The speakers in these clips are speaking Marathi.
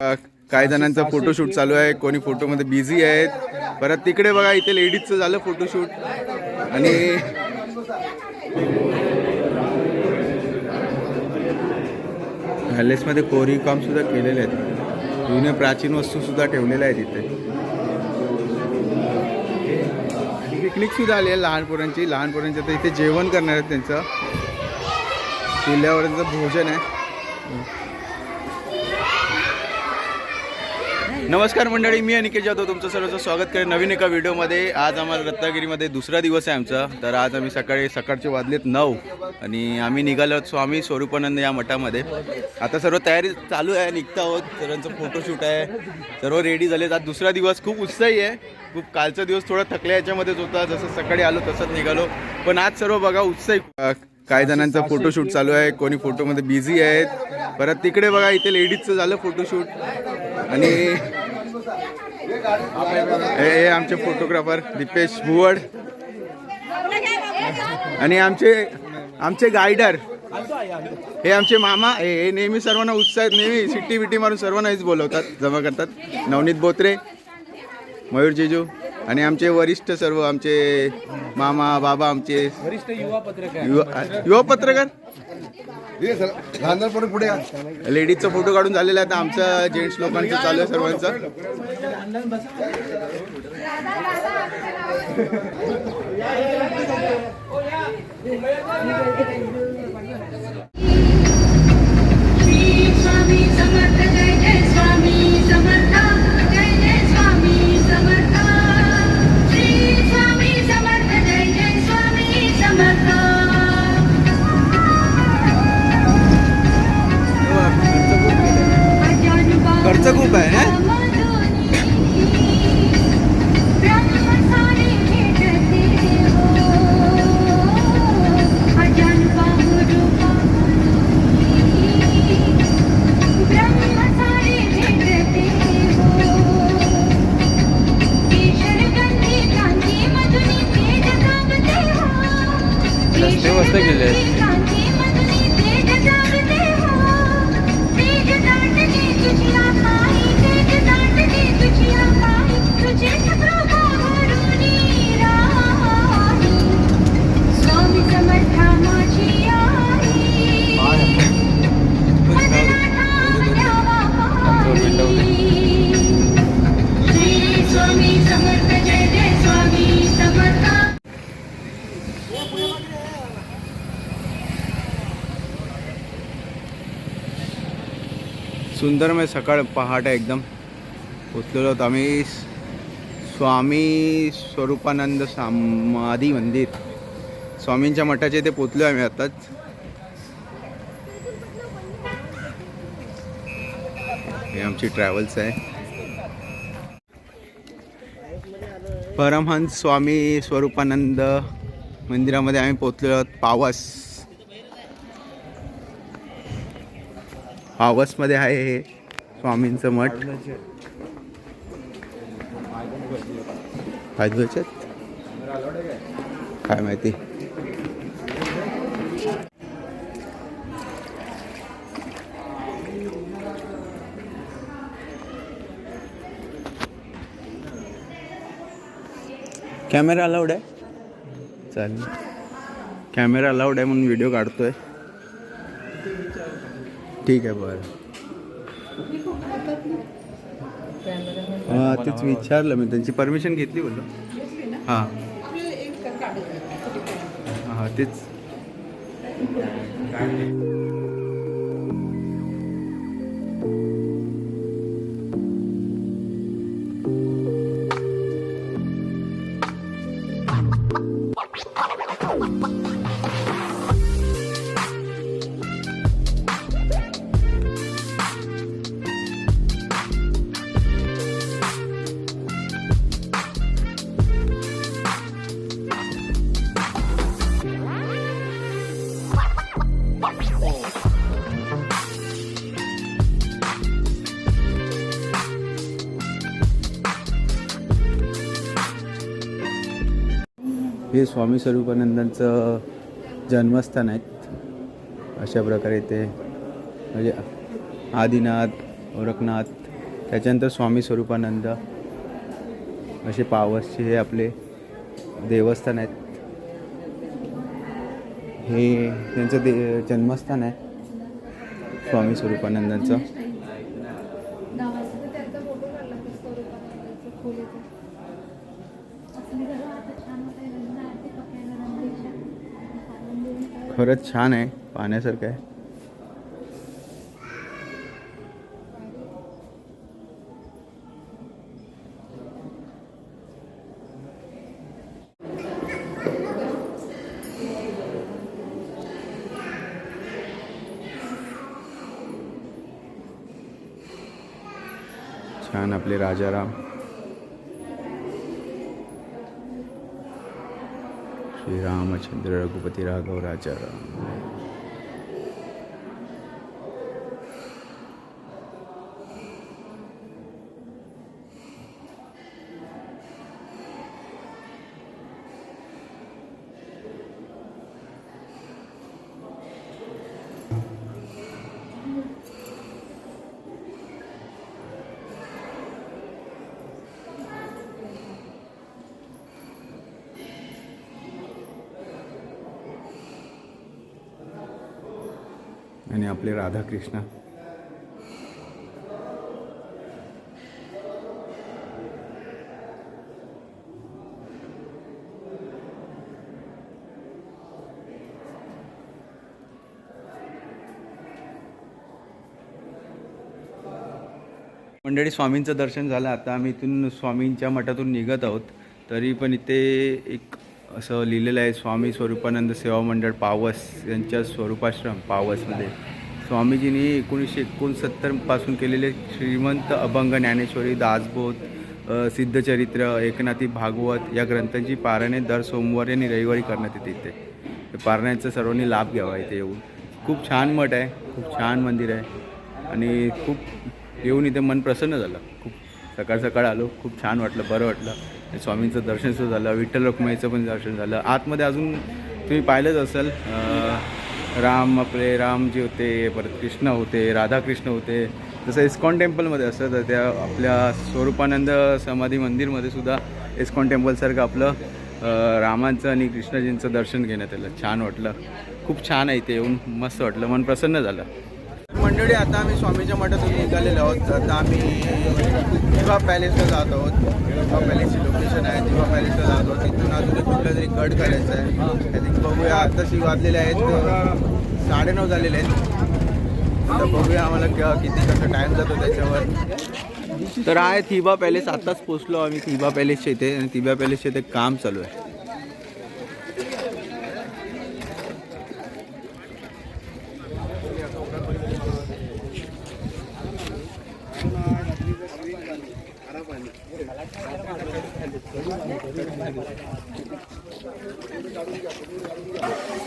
काही जणांचा फोटोशूट चालू आहे कोणी फोटोमध्ये बिझी आहेत. परत तिकडे बघा इथे लेडीजचं झालं फोटोशूट आणि पॅलेसमध्ये कोरी काम सुद्धा केलेले आहेत. जुने प्राचीन वस्तू सुद्धा ठेवलेल्या आहेत इथे. पिकनिक सुद्धा आली आहे लहान पोरांची. लहान पोरांची आता इथे जेवण करणार आहेत त्यांचं. किल्ल्यावर त्यांचं भोजन आहे. नमस्कार मंडळी मी अनिकेत जाधव तुमचं सर्वांचं स्वागत करेन नवीन एका व्हिडिओमध्ये. आज आम्हाला रत्नागिरीमध्ये दुसरा दिवस आहे आमचा. तर आज आम्ही सकाळी सकाळचे वाजलेत नऊ आणि आम्ही निघालो आहोत स्वामी स्वरूपानंद या मठामध्ये. आता सर्व तयारी चालू आहे निघता आहोत. सर्वांचं फोटोशूट आहे. सर्व रेडी झालेत. आज दुसरा दिवस. खूप उत्साही आहे. खूप कालचा दिवस थोडा थकल्या याच्यामध्येच होता. जसं सकाळी आलो तसंच निघालो. पण आज सर्व बघा उत्साही. काही जणांचा फोटोशूट चालू आहे. कोणी फोटोमध्ये बिझी आहेत. परत तिकडे बघा इथे लेडीजचं झालं फोटोशूट आणि हे हे आमचे फोटोग्राफर दीपेश भुवड. आणि आमचे आमचे गायडर. हे आमचे मामा हे नेहमी सर्वांना उत्साहित नेहमी सिट्टी बिट्टी मारून सर्वांना हेच बोलवतात जमा करतात. नवनीत बोत्रे मयूर जेजू आणि आमचे वरिष्ठ सर्व आमचे मामा बाबा आमचे वरिष्ठ युवा पत्रकार. युवा पत्रकार? गांधर पुढे या. लेडीजचा फोटो काढून झालेला आहे आता आमचं जेंट्स लोकांचं चालू आहे सर्वांचं सुंदर मी सकाळ पहाट आहे एकदम पोचलेलो आहोत आम्ही स्वामी स्वरूपानंद समाधी मंदिर स्वामींच्या मठाच्या इथे पोचलो आम्ही आताच. हे आमची ट्रॅव्हल्स आहे. परमहंस स्वामी स्वरूपानंद मंदिरामध्ये आम्ही पोचलेलो आहोत. पावस. ऑगस्टमध्ये आहे हे स्वामींचं मठ. पाचगोच्यात काय माहिती? कॅमेरा अलाउड आहे? चालेल. कॅमेरा अलाउड आहे म्हणून व्हिडिओ काढतोय. ठीक आहे बरं. हा तेच विचारलं मी. त्यांची परमिशन घेतली बोललो. हां. हां तेच. हे स्वामी स्वरूपानंदांचं जन्मस्थान आहेत. अशा प्रकारे ते म्हणजे आदिनाथ गोरखनाथ त्याच्यानंतर स्वामी स्वरूपानंद असे पावसचे हे आपले देवस्थान आहेत. हे त्यांचं दे जन्मस्थान आहे स्वामी स्वरूपानंदांचं. देऊन छान आहे पाहण्यासारखं आहे छान आपले राजाराम। श्रीरामचंद्र रघुपती राघव राजाराम आणि आपले राधाकृष्ण. मंडळी स्वामींचं दर्शन झालं. आता आम्ही इथून स्वामींच्या मठातून निघत आहोत. तरी पण इथे एक असं लिहिलेलं आहे स्वामी स्वरूपानंद सेवा मंडळ पावस यांच्या स्वरूपाश्रम पावसमध्ये. स्वामीजींनी एकोणीसशे एकोणसत्तरपासून केलेले श्रीमंत अभंग ज्ञानेश्वरी दासबोध सिद्धचरित्र एकनाथी भागवत या ग्रंथांची पारायणे दर सोमवारी आणि रविवारी करण्यात येते इथे. ते पारायणाचा सर्वांनी लाभ घ्यावा इथे येऊन. खूप छान मठ आहे खूप छान मंदिर आहे आणि खूप येऊन इथे मन प्रसन्न झालं. खूप सकाळ सकाळ आलो खूप छान वाटलं बरं वाटलं. स्वामींचं दर्शन सुद्धा झालं विठ्ठल रखुमाईचं पण दर्शन झालं. आतमध्ये अजून तुम्ही पाहिलंच असेल राम आपले रामजी होते परत कृष्ण होते राधाकृष्ण होते. जसं इस्कॉन टेम्पलमध्ये असतं तर त्या आपल्या स्वरूपानंद समाधी मंदिरमध्ये सुद्धा इस्कॉन टेम्पलसारखं आपलं रामांचं आणि कृष्णजींचं दर्शन घेण्यात आलं. छान वाटलं. खूप छान आहे इथे येऊन मस्त वाटलं. मन प्रसन्न झालं. मंडळी आता आम्ही स्वामीच्या मठातून निघालेलो आहोत. आता आम्ही दिवा पॅलेसला जात आहोत. दिवा पॅलेसची लोकेशन आहे दिवा पॅलेसला जात आहोत. तिथून अजून कुठला तरी गड करायचा आहे. आय बघूया. बघूया आताशी वाजलेले आहेत. साडेनऊ झालेले आहेत. आता बघूया आम्हाला केव्हा किती कसा टाईम जातो त्याच्यावर. तर आहे थिबा पॅलेस आताच पोचलो आम्ही थिबा पॅलेसच्या इथे. आणि थिबा पॅलेसच्या इथे काम चालू आहे.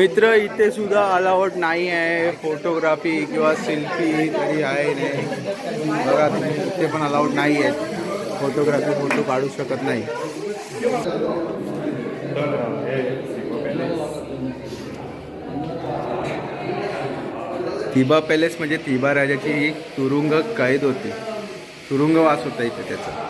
मित्र इथे सुद्धा अलाउड नाही आहे. फोटोग्राफी किंवा सेल्फी तरी आहे नाही बघा नाही. इथे पण अलाउड नाही आहे. फोटोग्राफी फोटो काढू शकत नाही. तिबा पॅलेस म्हणजे तिबा राजाची एक तुरुंग कैद होती. तुरुंगवास होता इथे त्याचा.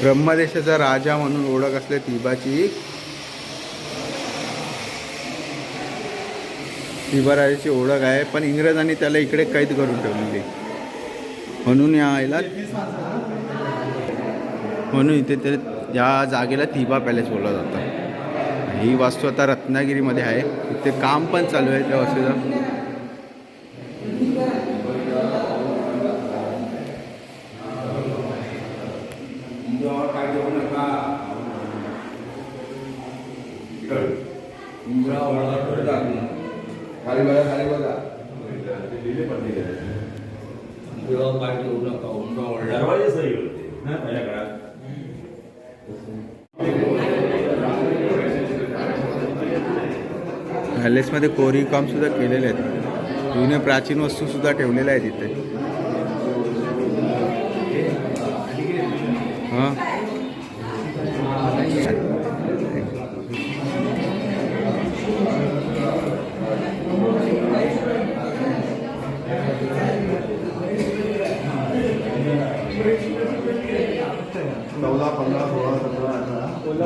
ब्रह्मदेशाचा राजा म्हणून ओळख असले तिबाची. तिबा राजाची ओळख आहे पण इंग्रजांनी त्याला इकडे कैद करून ठेवलेली. म्हणून यायला म्हणून इथे ते या जागेला तिबा पॅलेस बोलला जातं. ही वास्तू आता रत्नागिरीमध्ये आहे. इथे काम पण चालू आहे त्या वास्तूचं पॅलेसमध्ये कोरीवकामसुद्धा केलेले आहेत. जुने प्राचीन वस्तूसुद्धा ठेवलेल्या आहेत तिथे हां.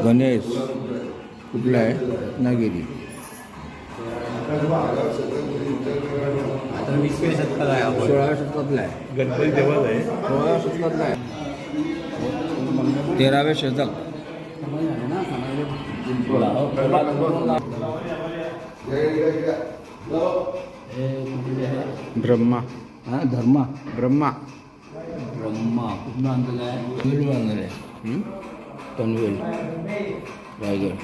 गणेश कुठला आहे? रत्नागिरी आता वीसव्या शतकात आहे आपण. सोळाव्या शतकातला आहे. गणपती देवाच आहे. सोळाव्या शतकातला आहे. तेराव्या शतक. ब्रह्मा. हा धर्मा. ब्रह्मा. ब्रह्मा. कुठून आणलेला आहे? आणलेला आहे? पनवेल रायगड.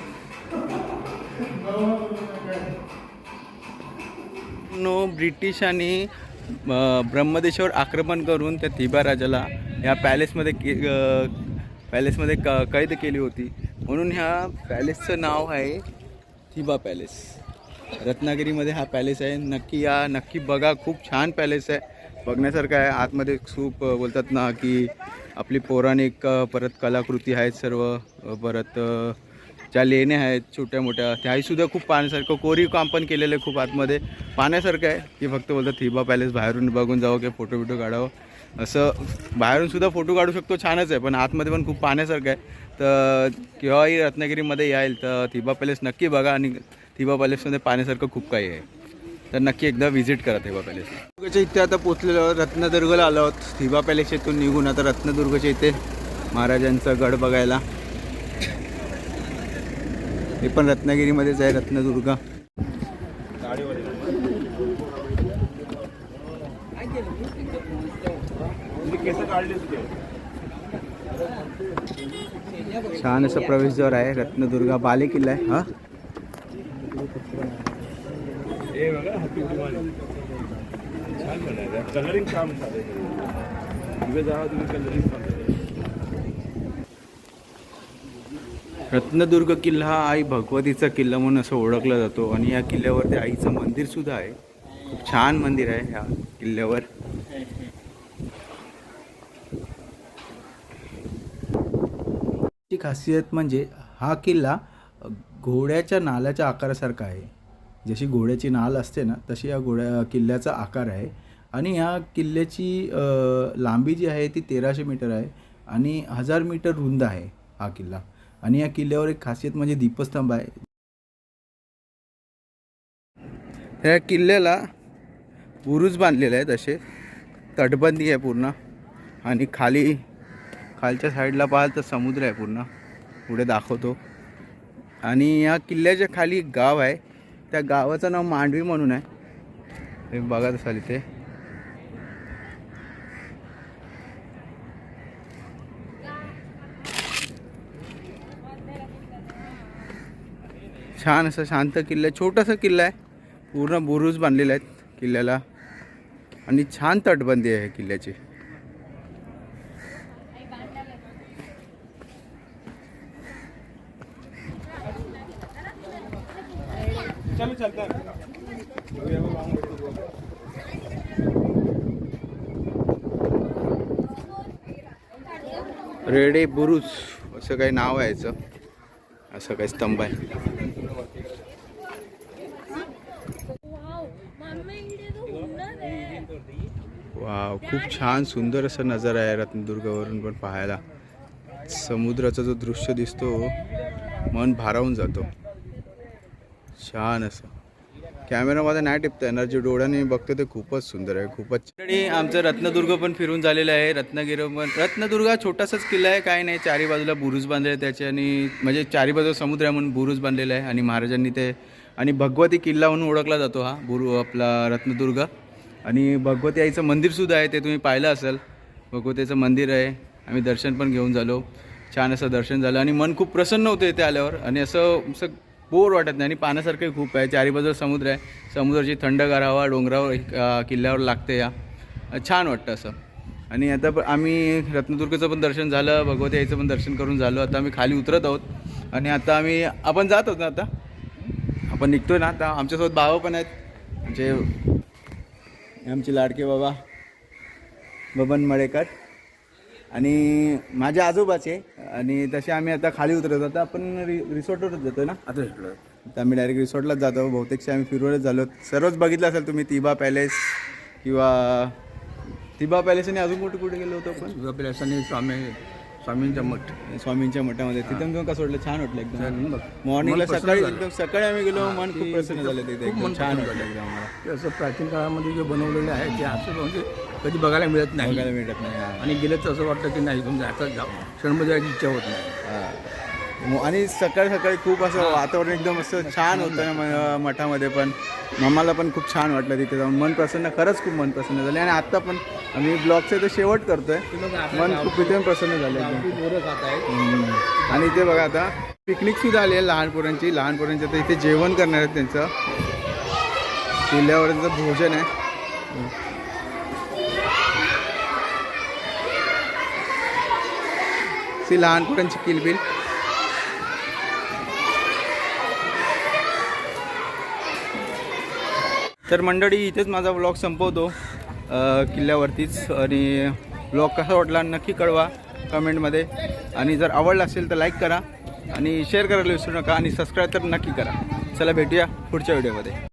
नो ब्रिटिशांनी अ, ब्रह्मदेशावर आक्रमण करून त्या थिबा राजाला ह्या पॅलेसमध्ये के पॅलेसमध्ये क कैद केली होती. म्हणून ह्या पॅलेसचं नाव आहे थिबा पॅलेस. रत्नागिरीमध्ये हा पॅलेस आहे. नक्की या नक्की बघा. खूप छान पॅलेस आहे. बघण्यासारखं आहे. आतमध्ये खूप बोलतात ना की आपली पौराणिक परत कलाकृती आहेत सर्व. परत ज्या लेण्या आहेत छोट्या मोठ्या त्याहीसुद्धा खूप पाहण्यासारखं कोरीव काम पण केलेलं आहे खूप आतमध्ये. पाहण्यासारखं आहे. की फक्त बोलतात थिबा पॅलेस बाहेरून बघून जावं किंवा फोटो बिटो काढावं. असं बाहेरून सुद्धा फोटो काढू शकतो छानच आहे पण आतमध्ये पण खूप पाहण्यासारखं आहे. तर केव्हाही रत्नागिरीमध्ये याल तर थिबा पॅलेस नक्की बघा आणि थिबा पॅलेसमध्ये पाहण्यासारखं खूप काही आहे. तर नक्की एकदा व्हिजिट करा थिबा पॅलेसच्या इथे आता पोचलेलो रत्नदुर्गला आलो आहोत. थिबा पॅलेस इथून निघून आता रत्नदुर्गच्या इथे महाराजांचा गड बघायला. हे पण रत्नागिरीमध्येच आहे रत्नदुर्ग. छान असं प्रवेशद्वार आहे रत्नदुर्गा. बाले किल्ला आहे हा? कलरिंग काम झालंय तिथे जा तुम्ही कलरिंग काम झालंय. रत्नदुर्ग किल्ला हा आई भगवतीचा किल्ला म्हणून असं ओळखला जातो. आणि या किल्ल्यावरती आईचं मंदिर सुद्धा आहे. खूप छान मंदिर आहे ह्या किल्ल्यावर. ची खासियत म्हणजे हा किल्ला घोड्याच्या नाल्याच्या आकारासारखा आहे. जशी घोड्याची नाल असते ना तशी या घोड्या किल्ल्याचा आकार आहे. आणि या किल्ल्याची लांबी जी आहे ती तेराशे मीटर आहे. आणि हजार मीटर रुंद आहे हा किल्ला. आणि या किल्ल्यावर एक खासियत म्हणजे दीपस्तंभ आहे. या किल्ल्याला बुरुज बांधलेले आहेत असे. तटबंदी आहे पूर्ण. आणि खाली खालच्या साईडला पाहाल तर समुद्र आहे पूर्ण. पुढे दाखवतो. आणि या किल्ल्याच्या खाली एक गाव आहे. त्या गावाचं नाव मांडवी म्हणून आहे. हे बघत असाल इथे. छान असं शांत किल्ला आहे छोटासा किल्ला आहे. पूर्ण बुरुज बांधलेले आहेत किल्ल्याला. आणि छान तटबंदी आहे किल्ल्याची. रेडे बुरुज असं काही नाव आहे याचं. असं काही स्तंभ आहे. वाव खूप छान सुंदर असं नजारा आहे रत्नदुर्गावरून पण पाहायला. समुद्राचा जो दृश्य दिसतो मन भारावून जातो. छान असं. कॅमेरामध्ये नाही टिपता येणार जे डोळ्याने बघतो ते खूपच सुंदर आहे खूपच आणि आमचं रत्नदुर्ग पण फिरून झालेलं आहे रत्नागिरी पण. रत्नदुर्ग हा छोटासाच किल्ला आहे काय नाही चारी बाजूला बुरुज बांधले आहे त्याचे आणि म्हणजे चारी बाजूला समुद्र आहे म्हणून बुरुज बांधलेला आहे आणि महाराजांनी ते आणि भगवती किल्ला म्हणून ओळखला जातो हा बुरु आपला रत्नदुर्ग. आणि भगवती आईचं मंदिरसुद्धा आहे ते तुम्ही पाहिलं असेल. भगवतीचं मंदिर आहे. आम्ही दर्शन पण घेऊन झालो. छान असं दर्शन झालं आणि मन खूप प्रसन्न होतं इथे आल्यावर. आणि असं असं बोर वाटत नाही आणि पाण्यासारखंही खूप आहे. चारी बाजूला समुद्र आहे. समुद्राची थंडगार हवा डोंगरावर किल्ल्यावर लागते या. छान वाटतं असं. आणि आता प- आम्ही रत्नदुर्गचं पण दर्शन झालं भगवती आईचं पण दर्शन करून झालो. आता आम्ही खाली उतरत आहोत. आणि आता आम्ही आपण जात आहोत ना आता? आपण निघतो ना आता? आमच्यासोबत भावं पण आहेत. म्हणजे आमचे लाडके बाबा बबन मळेकर. आणि माझ्या आजोबाचे आणि तसे आम्ही आता खाली उतरत आता आपण रि रिसॉर्टवरच जातो ना? आता आता आम्ही डायरेक्ट रिसॉर्टलाच जातो बहुतेकशे आम्ही फिरवतच झालो. सर्वच बघितलं असेल तुम्ही तिबा पॅलेस किंवा तिबा पॅलेस आणि अजून कुठे कुठे गेलो होतो आपण? आपल्या स्वामी स्वामींच्या मठ. स्वामींच्या मठामध्ये. तुम्ही कसं वाटलं? छान वाटलं एकदम. मॉर्निंगला सकाळी. एकदम सकाळी आम्ही गेलो मन खूप प्रसन्न झालं तिथे. खूप एकदम छान वाटलं. एकदम. आम्हाला ते असं प्राचीन काळामध्ये जे बनवलेलं आहे ते असं म्हणजे कधी बघायला मिळत नाही. बघायला मिळत नाही. आणि गेलं तर असं वाटतं की नाही तुम्ही आता जाऊ. क्षणमध्ये जायची इच्छा होत नाही. आणि सकाळी सकाळी खूप असं वातावरण एकदम असं छान होतं ना म- मठामध्ये पण. आम्हाला पण खूप छान वाटलं तिथे जाऊन. मन प्रसन्न खरंच खूप मन प्रसन्न झाले. आणि आत्ता पण आम्ही ब्लॉगचं इथे शेवट करतोय. मन खूप एकदम प्रसन्न झालं. आणि इथे बघा आता पिकनिक सुद्धा आली आहे लहान पोरांची. लहान पोरांची आता इथे जेवण करणार आहेत त्यांचं. किल्ल्यावर त्यांचं भोजन आहे. ती लहान पोरांची किलबिल. तर मंडळी इथेच माझा ब्लॉग संपवतो किल्ल्यावरतीच. आणि ब्लॉग कसा वाटला नक्की कळवा कमेंटमध्ये. आणि जर आवडला असेल तर लाईक करा. आणि शेअर करायला विसरू नका. आणि सबस्क्राईब तर नक्की करा. चला भेटूया पुढच्या व्हिडिओमध्ये